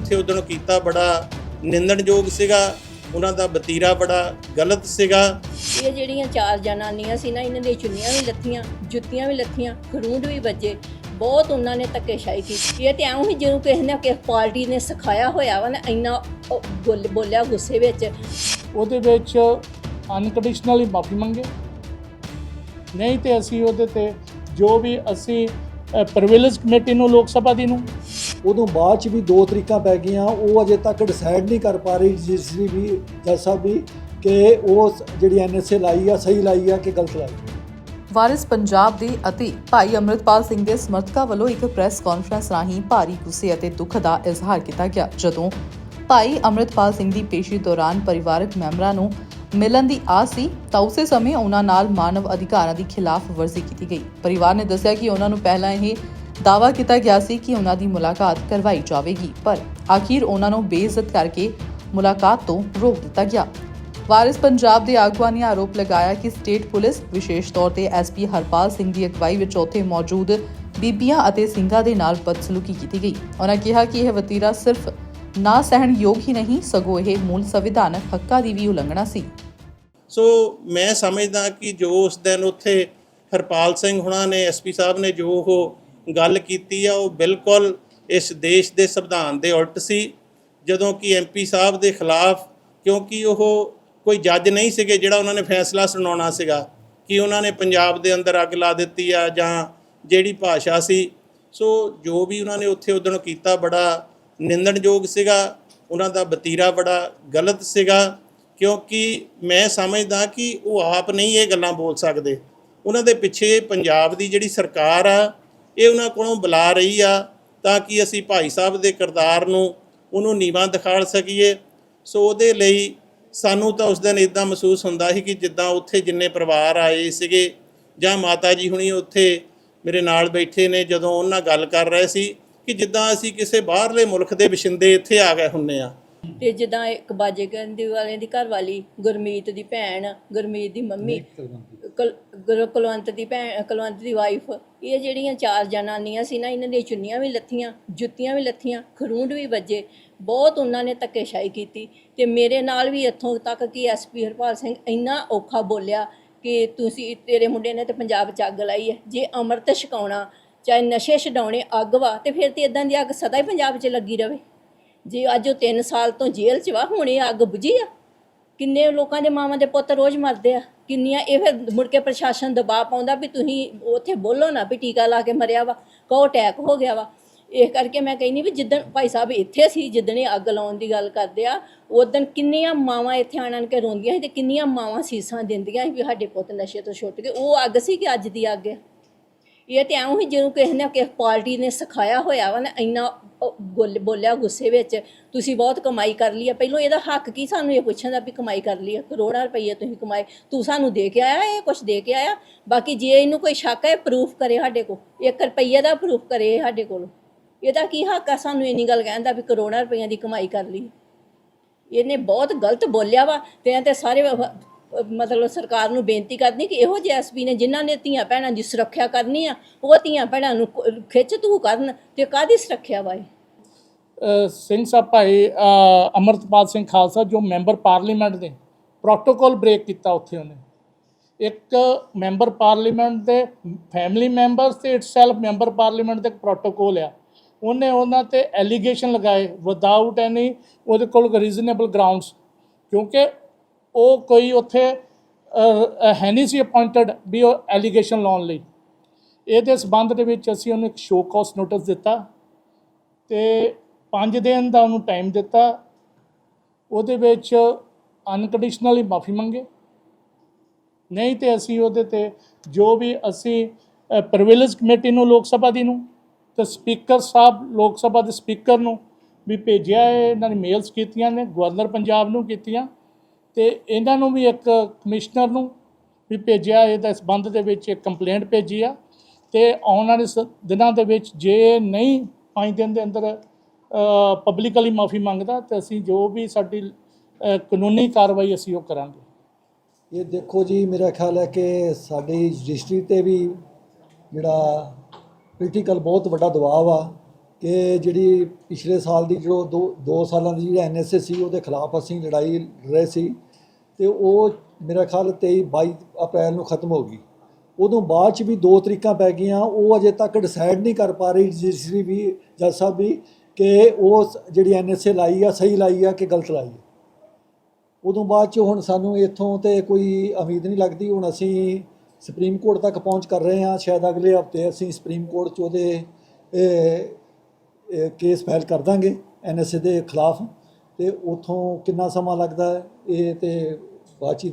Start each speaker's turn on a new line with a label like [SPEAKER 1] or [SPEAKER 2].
[SPEAKER 1] ਉੱਥੇ ਉਦੋਂ ਕੀਤਾ ਬੜਾ ਨਿੰਦਣਯੋਗ ਸੀਗਾ। ਉਹਨਾਂ ਦਾ ਵਤੀਰਾ ਬੜਾ ਗਲਤ ਸੀਗਾ।
[SPEAKER 2] ਇਹ ਜਿਹੜੀਆਂ ਚਾਰ ਜਨਾਨੀਆਂ ਸੀ ਨਾ ਇਹਨਾਂ ਦੀਆਂ ਚੁੰਨੀਆਂ ਵੀ ਲੱਥੀਆਂ ਜੁੱਤੀਆਂ ਵੀ ਲੱਥੀਆਂ ਖਰੂੰਡ ਵੀ ਵੱਜੇ। ਬਹੁਤ ਉਹਨਾਂ ਨੇ ਧੱਕੇਸ਼ਾਹੀ ਕੀਤੀ। ਇਹ ਤੇ ਐਉਂ ਹੀ ਜਿਹਨੂੰ ਕਿਸੇ ਨੇ ਕਿਸੇ ਪਾਰਟੀ ਨੇ ਸਿਖਾਇਆ ਹੋਇਆ ਵਾ ਨਾ ਇੰਨਾ ਉਹ ਬੋਲ- ਬੋਲਿਆ ਗੁੱਸੇ ਵਿੱਚ।
[SPEAKER 3] ਉਹਦੇ ਵਿੱਚ ਅਨਕੰਡੀਸ਼ਨਲੀ ਮਾਫੀ ਮੰਗੇ। ਨਹੀਂ ਤੇ ਅਸੀਂ ਉਹਦੇ ਤੇ ਜੋ ਵੀ ਅਸੀਂ ਪ੍ਰਿਵਿਲੇਜ ਕਮੇਟੀ ਨੂੰ ਲੋਕ ਸਭਾ ਦੀ ਨੂੰ
[SPEAKER 4] ਉਦੋਂ ਬਾਅਦ ਚ ਵੀ ਦੋ ਤਰੀਕਾਂ ਪੈ ਗਈਆਂ, ਉਹ ਅਜੇ ਤੱਕ ਡਿਸਾਈਡ ਨਹੀਂ ਕਰ ਪਾ ਰਹੀ, ਜਿਸ ਵੀ ਜੱਜ ਸਾਹਿਬ ਵੀ ਕਿ ਉਹ ਜਿਹੜੀ ਐਨਐਸਏ ਲਾਈ ਆ, ਸਹੀ ਲਾਈ ਆ ਕਿ ਗਲਤ ਲਾਈ ਆ।
[SPEAKER 5] ਵਾਰਿਸ ਪੰਜਾਬ ਦੇ ਅਤੇ ਭਾਈ ਅਮਰਿਤਪਾਲ ਸਿੰਘ ਦੇ ਸਮਰਥਕਾਂ ਵੱਲੋਂ ਇੱਕ ਪ੍ਰੈਸ ਕਾਨਫਰੰਸ ਰਾਹੀਂ ਭਾਰੀ ਗੁੱਸੇ ਅਤੇ ਦੁੱਖ ਦਾ ਇਜ਼ਹਾਰ ਕੀਤਾ ਗਿਆ, ਜਦੋਂ ਭਾਈ ਅਮਰਿਤਪਾਲ ਸਿੰਘ ਦੀ ਪੇਸ਼ੀ ਦੌਰਾਨ ਪਰਿਵਾਰਕ ਮੈਂਬਰਾਂ ਨੂੰ ਮਿਲਣ ਦੀ ਆਸ ਸੀ, ਤਾਂ ਉਸੇ ਸਮੇਂ ਉਹਨਾਂ ਨਾਲ ਮਾਨਵ ਅਧਿਕਾਰਾਂ ਦੀ ਖਿਲਾਫ ਵਰਜ਼ੀ ਕੀਤੀ ਗਈ ਪਰਿਵਾਰ ਨੇ ਦੱਸਿਆ ਕਿ ਉਹਨਾਂ ਨੂੰ ਪਹਿਲਾਂ ਇਹ ਦਾਅਵਾ ਕੀਤਾ ਗਿਆ ਸੀ ਕਿ ਉਹਨਾਂ ਦੀ ਮੁਲਾਕਾਤ ਕਰਵਾਈ ਜਾਵੇਗੀ, ਪਰ ਆਖਿਰ ਉਹਨਾਂ ਨੂੰ ਬੇਇੱਜ਼ਤ ਕਰਕੇ ਮੁਲਾਕਾਤ ਤੋਂ ਰੋਕ ਦਿੱਤਾ ਗਿਆ। ਵਾਰਿਸ ਪੰਜਾਬ ਦੇ ਆਗੂਆਂ ਨੇ ਆਰੋਪ ਲਗਾਇਆ ਕਿ ਸਟੇਟ ਪੁਲਿਸ, ਵਿਸ਼ੇਸ਼ ਤੌਰ ਤੇ ਐਸਪੀ ਹਰਪਾਲ ਸਿੰਘ ਦੀ ਅਗਵਾਈ ਵਿੱਚ ਉੱਥੇ ਮੌਜੂਦ ਬੀਬੀਆਂ ਅਤੇ ਸਿੰਘਾਂ ਦੇ ਨਾਲ ਬਦਸਲੂਕੀ ਕੀਤੀ ਗਈ। ਉਹਨਾਂ ਕਿਹਾ ਕਿ ਇਹ ਵਤੀਰਾ ਸਿਰਫ ਨਾ ਸਹਿਣਯੋਗ ਹੀ ਨਹੀਂ, ਸਗੋਂ ਇਹ ਮੂਲ ਸੰਵਿਧਾਨਕ ਹੱਕਾਂ ਦੀ ਵੀ ਉਲੰਘਣਾ ਸੀ।
[SPEAKER 1] ਸੋ ਮੈਂ ਸਮਝਦਾ ਕਿ ਜੋ ਉਸ ਦਿਨ ਉੱਥੇ ਹਰਪਾਲ ਸਿੰਘ ਹੁਣਾਂ ਨੇ ਐਸਪੀ ਸਾਹਿਬ ਨੇ ਜੋ ਉਹ ਗੱਲ ਕੀਤੀ ਆ, ਉਹ ਬਿਲਕੁਲ ਇਸ ਦੇਸ਼ ਦੇ ਸੰਵਿਧਾਨ ਦੇ ਉਲਟ ਸੀ। ਜਦੋਂ ਕਿ ਐਮਪੀ ਸਾਹਿਬ ਦੇ ਖਿਲਾਫ, ਕਿਉਂਕਿ ਉਹ ਕੋਈ ਜੱਜ ਨਹੀਂ ਸੀਗੇ ਜਿਹੜਾ ਉਹਨਾਂ ਨੇ ਫੈਸਲਾ ਸੁਣਾਉਣਾ ਸੀਗਾ ਕਿ ਉਹਨਾਂ ਨੇ ਪੰਜਾਬ ਦੇ ਅੰਦਰ ਅੱਗ ਲਾ ਦਿੱਤੀ ਆ ਜਾਂ ਜਿਹੜੀ ਭਾਸ਼ਾ ਸੀ। ਸੋ ਜੋ ਵੀ ਉਹਨਾਂ ਨੇ ਉੱਥੇ ਉਦੋਂ ਕੀਤਾ, ਬੜਾ ਨਿੰਦਣਯੋਗ ਸੀਗਾ। ਉਹਨਾਂ ਦਾ ਬਤੀਰਾ ਬੜਾ ਗਲਤ ਸੀਗਾ, ਕਿਉਂਕਿ ਮੈਂ ਸਮਝਦਾ ਕਿ ਉਹ ਆਪ ਨਹੀਂ ਇਹ ਗੱਲਾਂ ਬੋਲ ਸਕਦੇ। ਉਹਨਾਂ ਦੇ ਪਿੱਛੇ ਪੰਜਾਬ ਦੀ ਜਿਹੜੀ ਸਰਕਾਰ ਆ ਇਹ ਉਹਨਾਂ ਕੋਲੋਂ ਬੁਲਾ ਰਹੀ ਆ ਤਾਂ ਕਿ ਅਸੀਂ ਭਾਈ ਸਾਹਿਬ ਦੇ ਕਿਰਦਾਰ ਨੂੰ ਉਹਨੂੰ ਨੀਵਾਂ ਦਿਖਾ ਸਕੀਏ। ਸੋ ਉਹਦੇ ਲਈ ਸਾਨੂੰ ਤਾਂ ਉਸ ਦਿਨ ਇਦਾਂ ਮਹਿਸੂਸ ਹੁੰਦਾ ਸੀ ਕਿ ਜਿੱਦਾਂ ਉੱਥੇ ਜਿੰਨੇ ਪਰਿਵਾਰ ਆਏ ਸੀਗੇ ਜਾਂ ਮਾਤਾ ਜੀ ਹੁਣੀ ਉੱਥੇ ਮੇਰੇ ਨਾਲ ਬੈਠੇ ਨੇ ਜਦੋਂ ਉਹਨਾਂ ਗੱਲ ਕਰ ਰਹੇ ਸੀ ਕਿ ਜਿੱਦਾਂ ਅਸੀਂ ਕਿਸੇ ਬਾਹਰਲੇ ਮੁਲਕ ਦੇ ਵਸਿੰਦੇ ਇੱਥੇ ਆ ਗਏ ਹੁੰਨੇ ਆ।
[SPEAKER 2] ਤੇ ਜਿੱਦਾਂ ਇੱਕ ਬਾਜੇ ਗੰਦੀ ਵਾਲਿਆਂ ਦੀ ਘਰ ਵਾਲੀ ਗੁਰਮੀਤ ਦੀ ਭੈਣ ਗੁਰਮੀਤ ਦੀ ਮੰਮੀ ਕਲ ਕੁਲਵੰਤ ਦੀ ਭੈਣ ਕੁਲਵੰਤ ਦੀ ਵਾਈਫ ਇਹ ਜਿਹੜੀਆਂ ਚਾਰ ਜਨਾਨੀਆਂ ਸੀ ਨਾ, ਇਹਨਾਂ ਦੀਆਂ ਚੁੰਨੀਆਂ ਵੀ ਲੱਥੀਆਂ, ਜੁੱਤੀਆਂ ਵੀ ਲੱਥੀਆਂ, ਖਰੂੰਡ ਵੀ ਵੱਜੇ, ਬਹੁਤ ਉਹਨਾਂ ਨੇ ਧੱਕੇਸ਼ਾਹੀ ਕੀਤੀ। ਤੇ ਮੇਰੇ ਨਾਲ ਵੀ ਇੱਥੋਂ ਤੱਕ ਕਿ ਐਸਪੀ ਹਰਪਾਲ ਸਿੰਘ ਇੰਨਾ ਔਖਾ ਬੋਲਿਆ ਕਿ ਤੁਸੀਂ ਤੇਰੇ ਮੁੰਡੇ ਨੇ ਤੇ ਪੰਜਾਬ 'ਚ ਅੱਗ ਲਾਈ ਹੈ। ਜੇ ਅੰਮ੍ਰਿਤ ਛਕਾਉਣਾ, ਚਾਹੇ ਨਸ਼ੇ ਛਡਾਉਣੇ, ਅੱਗ ਵਾ, ਤੇ ਫਿਰ ਤੇ ਇਦਾਂ ਦੀ ਅੱਗ ਸਦਾ ਹੀ ਪੰਜਾਬ 'ਚ ਲੱਗੀ ਰਵੇ। ਜੇ ਅੱਜ ਉਹ 3 ਸਾਲ ਤੋਂ ਜੇਲ੍ਹ 'ਚ ਵਾ, ਹੁਣ ਇਹ ਅੱਗ ਬੁਝੀ ਆ। ਕਿੰਨੇ ਲੋਕਾਂ ਦੇ ਮਾਵਾਂ ਦੇ ਪੁੱਤ ਰੋਜ਼ ਮਰਦੇ ਆ, ਕਿੰਨੀਆਂ ਇਹ ਫਿਰ ਮੁੜ ਕੇ ਪ੍ਰਸ਼ਾਸਨ ਦਬਾਅ ਪਾਉਂਦਾ ਵੀ ਤੁਸੀਂ ਉੱਥੇ ਬੋਲੋ ਨਾ ਵੀ ਟੀਕਾ ਲਾ ਕੇ ਮਰਿਆ ਵਾ, ਕਹੋ ਅਟੈਕ ਹੋ ਗਿਆ ਵਾ। ਇਹ ਕਰਕੇ ਮੈਂ ਕਹਿੰਦੀ ਵੀ ਜਿੱਦਣ ਭਾਈ ਸਾਹਿਬ ਇੱਥੇ ਸੀ, ਜਿੱਦਣ ਇਹ ਅੱਗ ਲਾਉਣ ਦੀ ਗੱਲ ਕਰਦੇ ਆ ਉਦੋਂ ਕਿੰਨੀਆਂ ਮਾਵਾਂ ਇੱਥੇ ਆਣ ਆਣ ਕੇ ਰੋਂਦੀਆਂ ਸੀ ਤੇ ਕਿੰਨੀਆਂ ਮਾਵਾਂ ਸੀਸਾਂ ਦਿੰਦੀਆਂ ਸੀ ਵੀ ਸਾਡੇ ਪੁੱਤ ਨਸ਼ੇ ਤੋਂ ਛੁੱਟ ਗਏ। ਉਹ ਅੱਗ ਸੀ ਕਿ ਅੱਜ ਦੀ ਅੱਗ ਆ? ਇਹ ਤੇ ਐਉਂ ਹੀ ਜਿਹਨੂੰ ਕਿਸੇ ਨੇ ਕਿਸੇ ਪਾਰਟੀ ਨੇ ਸਿਖਾਇਆ ਹੋਇਆ ਵਾ ਨਾ ਇੰਨਾ ਉਹ ਬੋਲ- ਬੋਲਿਆ ਗੁੱਸੇ ਵਿੱਚ, ਤੁਸੀਂ ਬਹੁਤ ਕਮਾਈ ਕਰ ਲਈ ਆ। ਪਹਿਲੋਂ ਇਹਦਾ ਹੱਕ ਕੀ ਸਾਨੂੰ ਇਹ ਪੁੱਛਣ ਦਾ ਵੀ ਕਮਾਈ ਕਰ ਲਈ ਆ? ਕਰੋੜਾਂ ਰੁਪਈਏ ਤੁਸੀਂ ਕਮਾਏ, ਤੂੰ ਸਾਨੂੰ ਦੇ ਕੇ ਆਇਆ ਇਹ ਕੁਝ ਦੇ ਕੇ ਆਇਆ? ਬਾਕੀ ਜੇ ਇਹਨੂੰ ਕੋਈ ਸ਼ੱਕ ਹੈ ਪ੍ਰੂਫ ਕਰੇ ਸਾਡੇ ਕੋਲ। 1 ਰੁਪਈਏ ਦਾ ਪ੍ਰੂਫ ਕਰੇ ਇਹ ਸਾਡੇ ਕੋਲ। ਇਹਦਾ ਕੀ ਹੱਕ ਆ ਸਾਨੂੰ ਇੰਨੀ ਗੱਲ ਕਹਿਣ ਦਾ ਵੀ ਕਰੋੜਾਂ ਰੁਪਈਆਂ ਦੀ ਕਮਾਈ ਕਰ ਲਈ? ਇਹਨੇ ਬਹੁਤ ਗਲਤ ਬੋਲਿਆ ਵਾ ਤੇ ਇਹ ਤੇ ਸਾਰੇ ਮਤਲਬ ਸਰਕਾਰ ਨੂੰ ਬੇਨਤੀ ਕਰਨੀ ਕਿ ਇਹੋ ਜਿਹੇ ਐਸਪੀ ਨੇ ਜਿਨ੍ਹਾਂ ਨੇ ਧੀਆਂ ਭੈਣਾਂ ਦੀ ਸੁਰੱਖਿਆ ਕਰਨੀ ਆ ਉਹ ਧੀਆਂ ਭੈਣਾਂ ਨੂੰ ਖਿੱਚ ਤੂ ਕਰਨ ਤੇ ਕਾਦੀ ਸੁਰੱਖਿਆ
[SPEAKER 3] ਵਾਏ ਸਿੰਘ ਸਾਹਿਬ ਭਾਈ ਅ, ਅਮਰਤਪਾਲ ਸਿੰਘ ਖਾਲਸਾ ਜੋ ਮੈਂਬਰ ਪਾਰਲੀਮੈਂਟ ਦੇ ਪ੍ਰੋਟੋਕੋਲ ਬ੍ਰੇਕ ਕੀਤਾ ਉੱਥੇ ਉਹਨੇ। ਇੱਕ ਮੈਂਬਰ ਪਾਰਲੀਮੈਂਟ ਦੇ ਫੈਮਿਲੀ ਮੈਂਬਰਸ ਤੇ ਇਟਸੈਲਫ ਮੈਂਬਰ ਪਾਰਲੀਮੈਂਟ ਦੇ ਪ੍ਰੋਟੋਕੋਲ ਆ। ਉਹਨੇ ਉਹਨਾਂ ਤੇ ਐਲੀਗੇਸ਼ਨ ਲਗਾਏ ਵਿਦਆਊਟ ਐਨੀ ਉਹਦੇ ਕੋਲ ਰੀਜ਼ਨੇਬਲ ਗਰਾਊਂਡਸ ਕਿਉਂਕਿ ਉਹ ਕੋਈ ਉੱਥੇ ਹੈ ਨਹੀਂ ਸੀ ਅਪਾਇੰਟਡ ਵੀ ਉਹ ਐਲੀਗੇਸ਼ਨ ਲਾਉਣ ਲਈ। ਇਹਦੇ ਸਬੰਧ ਦੇ ਵਿੱਚ ਅਸੀਂ ਉਹਨੂੰ ਇੱਕ ਸ਼ੋਅ ਕਾਸ ਨੋਟਿਸ ਦਿੱਤਾ ਤੇ 5 ਦਿਨ ਦਾ ਉਹਨੂੰ ਟਾਈਮ ਦਿੱਤਾ। ਉਹਦੇ ਵਿੱਚ ਅਨਕੰਡੀਸ਼ਨਲੀ ਮਾਫੀ ਮੰਗੇ। ਨਹੀਂ ਤੇ ਅਸੀਂ ਉਹਦੇ ਤੇ ਜੋ ਵੀ ਅਸੀਂ ਪ੍ਰਿਵਿਲੇਜ ਕਮੇਟੀ ਨੂੰ, ਲੋਕ ਸਭਾ ਦੀ ਨੂੰ ਤੇ ਸਪੀਕਰ ਸਾਹਿਬ, ਲੋਕ ਸਭਾ ਦੇ ਸਪੀਕਰ ਨੂੰ ਵੀ ਭੇਜਿਆ ਹੈ। ਇਹਨਾਂ ਨੇ ਮੇਲਸ ਕੀਤੀਆਂ ਨੇ, ਗਵਰਨਰ ਪੰਜਾਬ ਨੂੰ ਕੀਤੀਆਂ। ਤੇ ਇਹਨਾਂ ਨੂੰ ਵੀ ਇੱਕ ਕਮਿਸ਼ਨਰ ਨੂੰ ਵੀ ਭੇਜਿਆ, ਇਹਦਾ ਸੰਬੰਧ ਦੇ ਵਿੱਚ ਇੱਕ ਕੰਪਲੇਂਟ ਭੇਜੀ ਆ ਤੇ ਆਉਣ ਵਾਲੇ ਸ- ਦਿਨਾਂ ਦੇ ਵਿੱਚ ਜੇ ਨਹੀਂ ਪੰਜ ਦਿਨ ਦੇ ਅੰਦਰ ਪਬਲਿਕਲੀ ਮਾਫੀ ਮੰਗਦਾ, ਤੇ ਅਸੀਂ ਜੋ ਵੀ ਸਾਡੀ ਕਾਨੂੰਨੀ ਕਾਰਵਾਈ ਅਸੀਂ ਉਹ ਕਰਾਂਗੇ।
[SPEAKER 4] ਇਹ ਦੇਖੋ ਜੀ, ਮੇਰਾ ਖਿਆਲ ਹੈ ਕਿ ਸਾਡੀ ਰਜਿਸਟਰੀ ਤੇ ਵੀ ਜਿਹੜਾ ਪੋਲੀਟੀਕਲ ਬਹੁਤ ਵੱਡਾ ਦਬਾਅ ਆ ਕਿ ਜਿਹੜੀ ਪਿਛਲੇ ਸਾਲ ਦੀ ਜਿਹੜਾ ਦੋ ਦੋ ਸਾਲਾਂ ਦੀ ਜਿਹੜੀ ਐਨਐਸਏ ਸੀ, ਉਹਦੇ ਖਿਲਾਫ ਅਸੀਂ ਲੜਾਈ ਲੜ ਰਹੇ ਸੀ ਤੇ ਉਹ ਮੇਰਾ ਖਿਆਲ 23 22 ਅਪ੍ਰੈਲ ਨੂੰ ਖਤਮ ਹੋ ਗਈ। ਉਦੋਂ ਬਾਅਦ ਚ ਵੀ ਦੋ ਤਰੀਕਾਂ ਪੈ ਗਈਆਂ, ਉਹ ਅਜੇ ਤੱਕ ਡਿਸਾਈਡ ਨਹੀਂ ਕਰ ਪਾ ਰਹੀ ਰਜਿਸਟਰੀ ਵੀ, ਜੱਜ ਸਾਹਿਬ ਵੀ ਕਿ ਉਹ ਸ- ਜਿਹੜੀ ਐਨਐਸਏ ਲਾਈ ਆ, ਸਹੀ ਲਾਈ ਆ ਕਿ ਗਲਤ ਲਾਈ ਆ। ਉਦੋਂ ਬਾਅਦ ਚ ਹੁਣ ਸਾਨੂੰ ਇੱਥੋਂ ਤੇ ਕੋਈ ਉਮੀਦ ਨਹੀਂ ਲੱਗਦੀ, ਹੁਣ ਅਸੀਂ ਸੁਪਰੀਮ ਕੋਰਟ ਤੱਕ ਪਹੁੰਚ ਕਰ ਰਹੇ ਹਾਂ, ਸ਼ਾਇਦ ਅਗਲੇ ਹਫ਼ਤੇ ਅਸੀਂ ਸੁਪਰੀਮ ਕੋਰਟ ਚ ਉਹਦੇ ਕੇਸ ਫਾਈਲ ਕਰ ਦਾਂਗੇ ਐਨਐਸਏ ਦੇ ਖਿਲਾਫ। ਤੇ ਉਥੋਂ ਕਿੰਨਾ ਸਮਾਂ ਲੱਗਦਾ ਇਹ ਤੇ ਬਾਅਦ ਚ